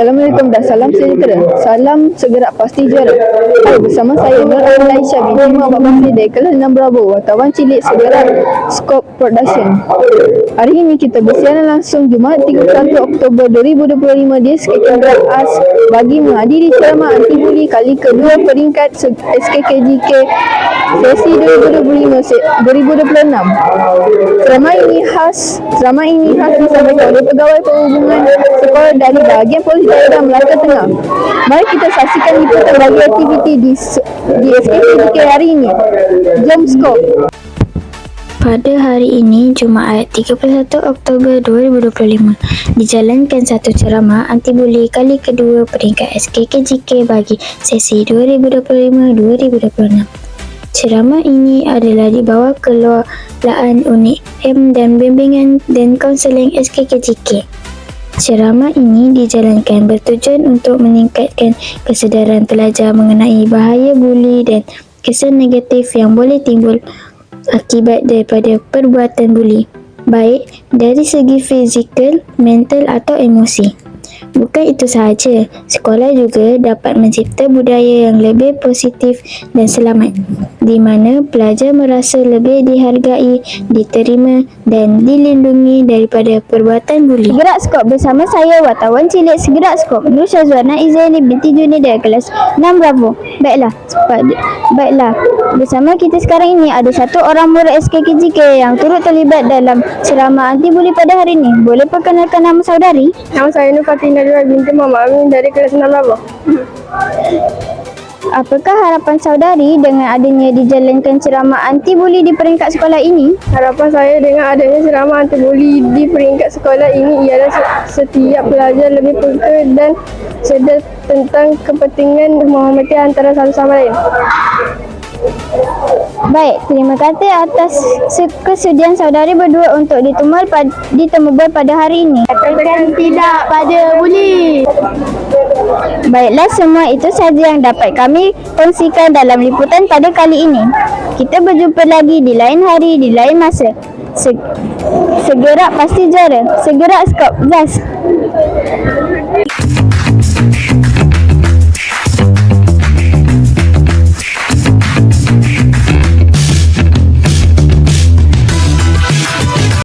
Assalamualaikum dan salam sejahtera. Salam segerak pasti juara. Hai, bersama saya Nur Ain Aisyah binti Muhammad Basri dari kelas 6 Bravo, wartawan cilik segerak Scope Production. Hari ini kita bersiaran langsung Jumaat 31 Oktober 2025 di SKK AS bagi menghadiri ceramah anti buli kali kedua peringkat SKKJK sesi 2025 se- 2026. Ceramah ini khas ceramah ini khas disampaikan oleh pegawai perhubungan sekolah dari bahagian polis daerah Melaka Tengah. Mari kita saksikan liputan bagi aktiviti di di SKKJK hari ini. Jom skop. Pada hari ini, Jumaat 31 Oktober 2025, dijalankan satu ceramah anti-buli kali kedua peringkat SKKJK bagi sesi 2025-2026. Ceramah ini adalah dibawa kelolaan unit M dan bimbingan dan kaunseling SKKJK. Ceramah ini dijalankan bertujuan untuk meningkatkan kesedaran pelajar mengenai bahaya buli dan kesan negatif yang boleh timbul akibat daripada perbuatan buli, baik dari segi fizikal, mental atau emosi. Bukan itu sahaja, sekolah juga dapat mencipta budaya yang lebih positif dan selamat di mana pelajar merasa lebih dihargai, diterima dan dilindungi daripada perbuatan buli. Segerak skop bersama saya wartawan cilik Segerak skop Nur Syazwana Izaini binti Juni dari kelas 6 Bravo. Baiklah, baiklah. Bersama kita sekarang ini ada satu orang murid SKKJK yang turut terlibat dalam ceramah anti buli pada hari ini. Boleh perkenalkan nama saudari? Nama saya Nur Fatina Dua binti Muhammad Amin dari kelas 6 Bravo. Apakah harapan saudari dengan adanya dijalankan ceramah anti buli di peringkat sekolah ini? Harapan saya dengan adanya ceramah anti buli di peringkat sekolah ini ialah se- setiap pelajar lebih peka dan sedar tentang kepentingan menghormati antara satu sama lain. Baik, terima kasih atas kesudian saudari berdua untuk ditumal pad- ditemubual pada hari ini. Katakan tidak pada buli. Baiklah semua itu sahaja yang dapat kami kongsikan dalam liputan pada kali ini. Kita berjumpa lagi di lain hari, di lain masa. Se- segerak pasti juara. Segerak skop. Zaz.